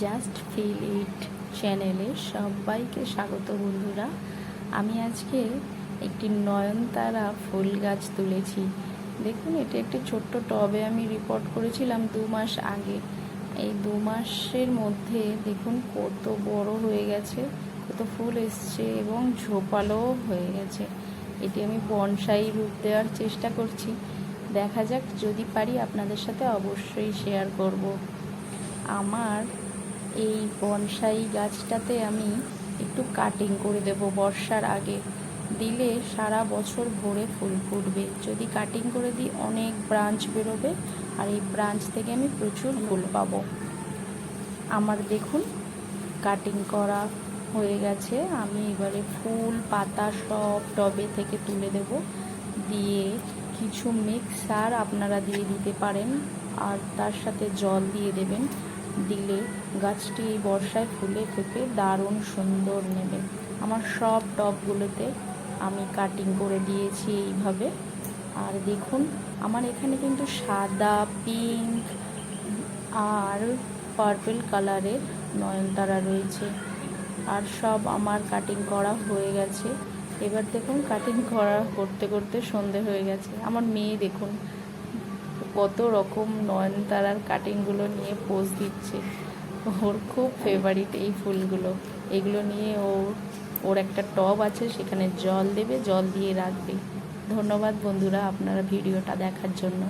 Just feel it চ্যানেলে সবাইকে স্বাগত বন্ধুরা। আমি আজকে একটি নয়নতারা ফুল গাছ তুলেছি। দেখুন, এটা একটি ছোট্ট টবে আমি রিপোর্ট করেছিলাম দু মাস আগে। এই দু মাসের মধ্যে দেখুন কত বড় হয়ে গেছে, কত ফুল এসছে এবং ঝোপালোও হয়ে গেছে। এটি আমি বনসাই রূপ দেওয়ার চেষ্টা করছি। দেখা যাক, যদি পারি আপনাদের সাথে অবশ্যই শেয়ার করব। আমার এই বনসাই গাছটাতে আমি একটু কাটিং করে দেব বর্ষার আগে। দিলে সারা বছর ভরে ফুল ফুটবে। যদি কাটিং করে দিই, অনেক ব্রাঞ্চ বেরোবে আর এই ব্রাঞ্চ থেকে আমি প্রচুর ফুল পাবো। আমার দেখুন কাটিং করা হয়ে গেছে। আমি এবারে ফুল, পাতা সব টবে থেকে তুলে দেব। দিয়ে কিছু মিক্সার আপনারা দিয়ে দিতে পারেন। আর তার সাথে জল দিয়ে দেবেন। দিলে, গাছটি বর্ষায় ফুলে ফেপে দারুণ সুন্দর নেবে। আমার সব টবগুলোতে আমি কাটিং করে দিয়েছি এইভাবে। আর দেখুন, আমার এখানে কিন্তু সাদা পিঙ্ক আর পার্পেল কালারের নয়নতারা রয়েছে। আর সব আমার কাটিং করা হয়ে গেছে। এবার দেখুন কাটিং করা করতে করতে সন্ধে হয়ে গেছে। আমার মেয়ে দেখুন কত রকম নয়নতারার কাটিংগুলো নিয়ে পোজ দিচ্ছে। ওর খুব ফেভারিট এই ফুলগুলো। এগুলো নিয়ে ও, ওর একটা টব আছে, সেখানে জল দেবে, জল দিয়ে রাখবে। ধন্যবাদ বন্ধুরা আপনারা ভিডিওটা দেখার জন্য।